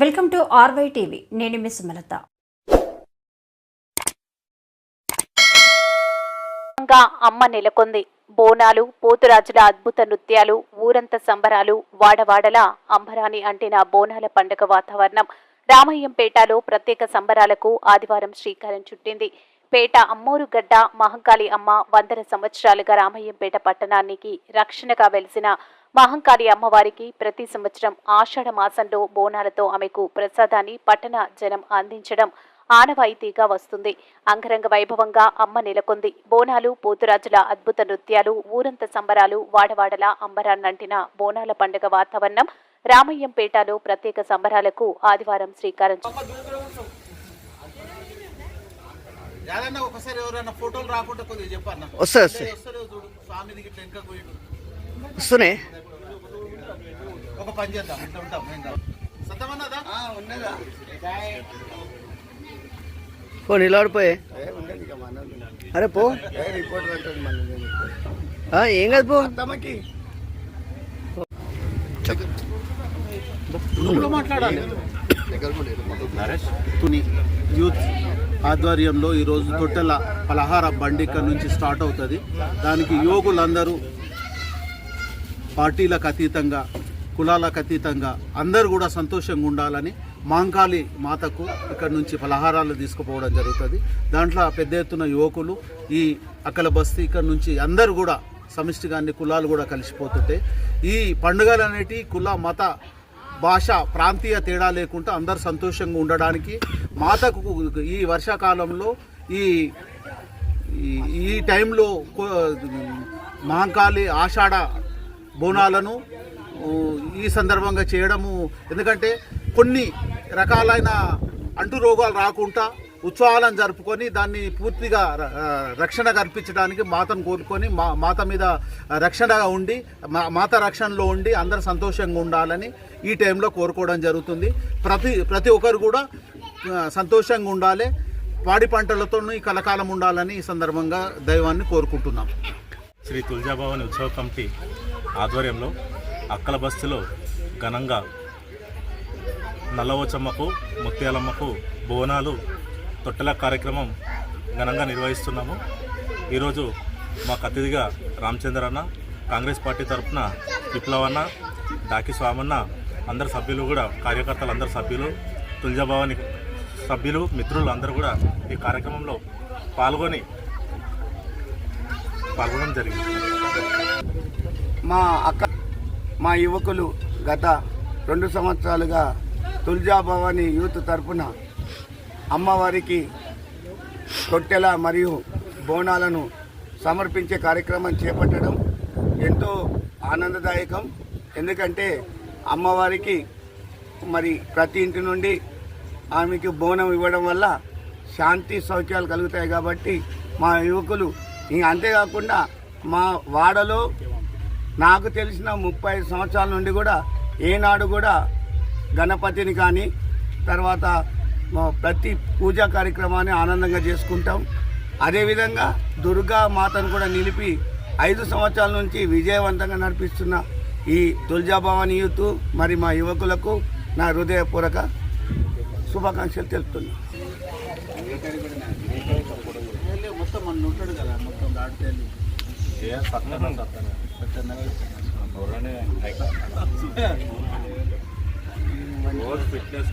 Welcome to RY TV. నేను miss Sumalatha. అమ్మ నెలకొంది. బోనాలు పోతురాజుల అద్భుత నృత్యాలు ఊరంత సంబరాలు వాడవాడలా అంబరాని అంటిన బోనాల పండుగ వాతావరణం. రామయ్యంపేటలో ప్రత్యేక సంబరాలకు ఆదివారం శ్రీకారం చుట్టింది. పేట అమ్మోరుగడ్డ మహంకాళి అమ్మ వందల సంవత్సరాలుగా రామయ్యంపేట పట్టణానికి రక్షణగా వెలిసిన మహంకాళి అమ్మవారికి ప్రతి సంవత్సరం ఆషాఢ మాసంలో బోనాలతో ఆమెకు ప్రసాదాన్ని పట్టణ జనం అందించడం ఆనవాయితీగా వస్తుంది. అంగరంగ వైభవంగా అమ్మ నెలకొంది. బోనాలు పోతురాజుల అద్భుత నృత్యాలు ఊరంత సంబరాలు వాడవాడల అంబరాన్నంటిన బోనాల పండుగ వాతావరణం రామయ్యంపేటలో ప్రత్యేక సంబరాలకు ఆదివారం శ్రీకారం చుట్టింది. వస్తున్నాయి ఒక పని చేద్దాం ఇట్లా ఉంటాం ఇంకా సత్తమన్నదా ఉన్నదా? పో నిలబడిపోయే. అరే పో. ఆ, ఏం కాదు పో. మాట్లాడాలి. తుని యూత్ ఆధ్వర్యంలో ఈరోజు తొట్టెల పలహార బండి ఇక్కడ నుంచి స్టార్ట్ అవుతుంది. దానికి యువకులందరూ పార్టీలకు అతీతంగా కులాలకు అతీతంగా అందరూ కూడా సంతోషంగా ఉండాలని మాంకాళి మాతకు ఇక్కడ నుంచి ఫలహారాలు తీసుకుపోవడం జరుగుతుంది. దాంట్లో పెద్ద ఎత్తున యువకులు ఈ అక్కల బస్తీ ఇక్కడ నుంచి అందరూ కూడా సమిష్టిగా అన్ని కులాలు కూడా కలిసిపోతుంటాయి ఈ పండుగలు అనేటివి కుల మత భాష ప్రాంతీయ తేడా లేకుండా అందరు సంతోషంగా ఉండడానికి మాతకు ఈ వర్షాకాలంలో ఈ ఈ- ఈ టైంలో మాంకాళి ఆషాఢ బోనాలను ఈ సందర్భంగా చేయడము. ఎందుకంటే కొన్ని రకాలైన అంటు రోగాలు రాకుండా ఉత్సవాలను జరుపుకొని దాన్ని పూర్తిగా రక్షణ కల్పించడానికి మాతను కోరుకొని మా మాత మీద రక్షణగా ఉండి మా- మాత రక్షణలో ఉండి అందరు సంతోషంగా ఉండాలని ఈ టైంలో కోరుకోవడం జరుగుతుంది. ప్రతి ప్రతి ఒక్కరు కూడా సంతోషంగా ఉండాలి. పాడి పంటలతో కలకాలం ఉండాలని ఈ సందర్భంగా దైవాన్ని కోరుకుంటున్నాం. శ్రీ తులజాభవాని ఉత్సవ కమిటీ ఆధ్వర్యంలో అక్కల బస్తిలో ఘనంగా నల్లవోచమ్మకు ముత్యాలమ్మకు బోనాలు తొట్టెల కార్యక్రమం ఘనంగా నిర్వహిస్తున్నాము. ఈరోజు మాకు అతిథిగా రామచంద్ర అన్న కాంగ్రెస్ పార్టీ తరఫున విప్లవన్న డాకి స్వామన్న అందరు సభ్యులు కూడా కార్యకర్తలు అందరు సభ్యులు తులజాభవాని సభ్యులు మిత్రులు అందరూ కూడా ఈ కార్యక్రమంలో పాల్గొని పాల్గొనడం జరిగింది. మా అక్క మా యువకులు గత రెండు సంవత్సరాలుగా తుల్జా భవాని యూత్ తరపున అమ్మవారికి తొట్టెల మరియు బోనాలను సమర్పించే కార్యక్రమం చేపట్టడం ఎంతో ఆనందదాయకం. ఎందుకంటే అమ్మవారికి మరి ప్రతి ఇంటి నుండి ఆమెకి బోనం ఇవ్వడం వల్ల శాంతి సౌఖ్యాలు కలుగుతాయి కాబట్టి మా యువకులు ఇంక అంతేకాకుండా మా వాడలో నాకు తెలిసిన ముప్పై సంవత్సరాల నుండి కూడా ఏనాడు కూడా గణపతిని కానీ తర్వాత మా ప్రతి పూజా కార్యక్రమాన్ని ఆనందంగా చేసుకుంటాం. అదేవిధంగా దుర్గా మాతను కూడా నిలిపి ఐదు సంవత్సరాల నుంచి విజయవంతంగా నడిపిస్తున్న ఈ తుల్జాభవాని యూత్ మరి మా యువకులకు నా హృదయపూర్వక శుభాకాంక్షలు తెలుపుతున్నాను మొత్తం మన ఉంటాడు కదా మొత్తం దాటితే ఫిట్నెస్